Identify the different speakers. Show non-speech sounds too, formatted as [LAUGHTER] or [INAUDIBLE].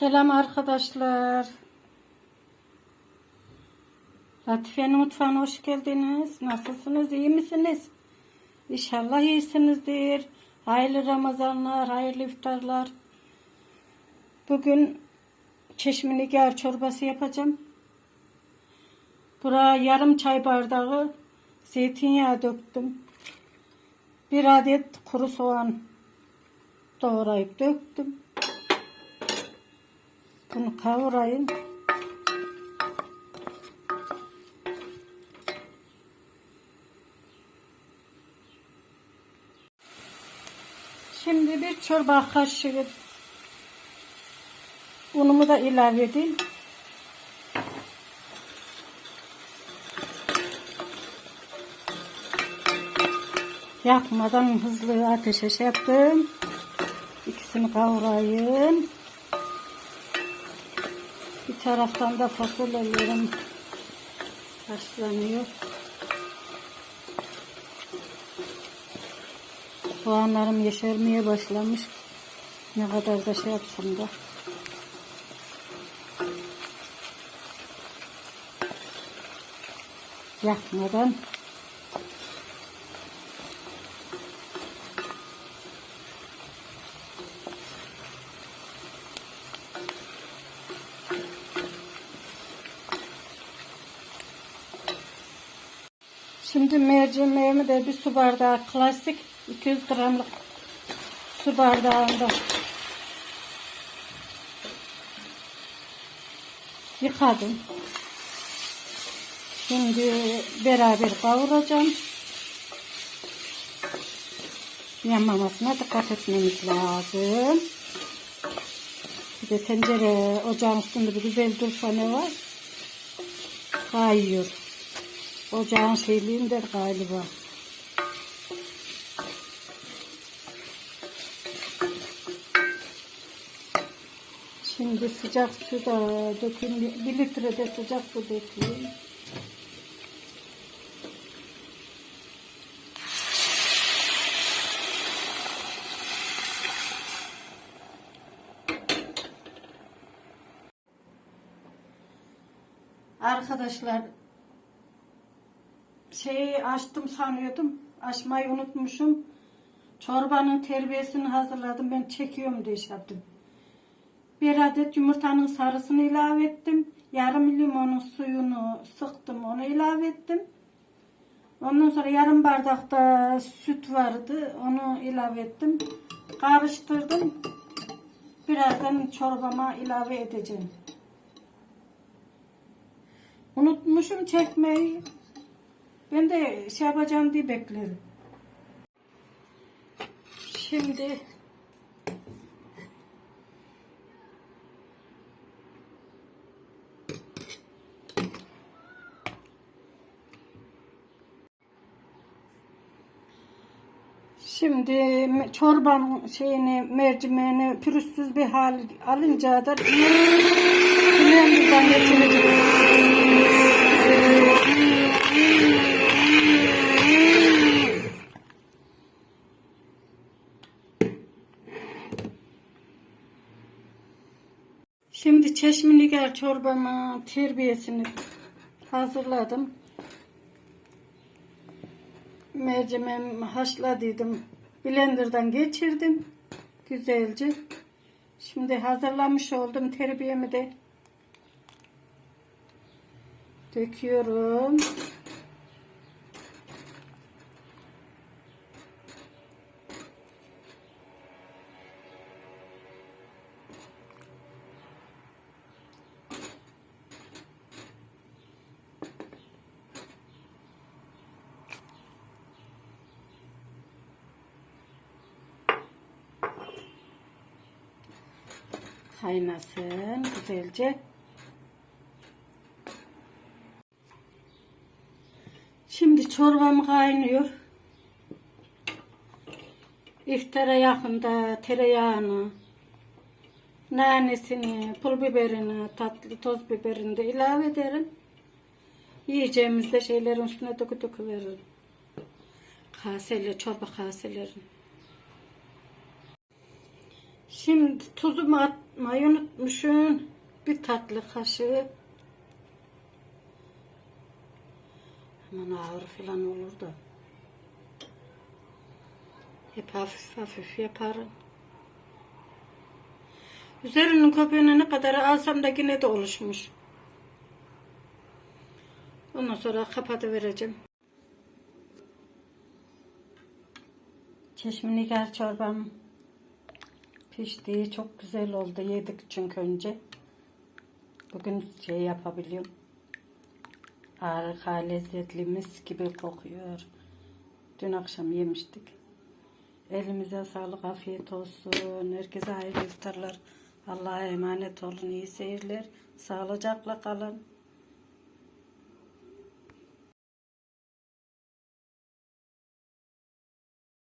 Speaker 1: Selam arkadaşlar. Latife'nin mutfağına hoş geldiniz. Nasılsınız? İyi misiniz? İnşallah iyisinizdir. Hayırlı Ramazanlar, hayırlı iftarlar. Bugün çeşminigar çorbası yapacağım. Buraya yarım çay bardağı zeytinyağı döktüm. Bir adet kuru soğan doğrayıp döktüm. Bunu kavurayım. Şimdi bir çorba kaşığı unumu da ilave edeyim. Yakmadan hızlı ateşe şey yaptım. İkisini kavurayım. Bir taraftan da fasulyelerim haşlanıyor. Soğanlarım yeşermeye başlamış. Ne kadar da şey yapsam da. Yakmadan Şimdi mercimeğimi de bir su bardağı klasik 200 gramlık su bardağında yıkadım. Şimdi beraber kavuracağım. Yanmamasına dikkat etmemiz lazım. Bir de tencere ocağın üstünde bir güzel dursa ne var? Kayıyor. Ocağın şeyliğindir galiba. Şimdi sıcak su da dökeyim. Bir litre de sıcak su dökeyim. Arkadaşlar şeyi açtım sanıyordum. Açmayı unutmuşum. Çorbanın terbiyesini hazırladım. Ben çekiyorum diye şey yaptım. Bir adet yumurtanın sarısını ilave ettim. Yarım limonun suyunu sıktım. Onu ilave ettim. Ondan sonra yarım bardakta süt vardı. Onu ilave ettim. Karıştırdım. Birazdan çorbama ilave edeceğim. Unutmuşum çekmeyi. Ben de şey yapacağım diye bekledim. Şimdi Şimdi çorbam şeyini mercimeğini pürüzsüz bir hal alınca da [CLEARS THROAT] blenderdan geçireceğim. Şimdi çeşminigar çorbamı terbiyesini hazırladım. Mercimeğimi haşladıydım. Blender'dan geçirdim. Güzelce. Şimdi hazırlamış oldum terbiyemi de döküyorum. Kaynasın güzelce. Şimdi çorbam kaynıyor. İftara yakında tereyağını, nanesini, pul biberini, tatlı toz biberini de ilave ederim. Yiyeceğimizde şeylerin üstüne dökü dökü veririm. Kaseler, çorba kaselerin. Şimdi tuzumu atmayı unutmuşum. Bir tatlı kaşığı. Aman ağır falan olur da. Hep hafif hafif yaparım. Üzerinin köpüğünü ne kadar alsam da yine de oluşmuş. Ondan sonra kapatıvereceğim. Çeşme nigar çorbam pişti. Çok güzel oldu. Yedik çünkü önce. Bugün şey yapabiliyorum. Harika lezzetli mis gibi kokuyor. Dün akşam yemiştik. Elimize sağlık, afiyet olsun. Herkese hayırlı iftarlar. Allah'a emanet olun. iyi seyirler. Sağlıcakla kalın.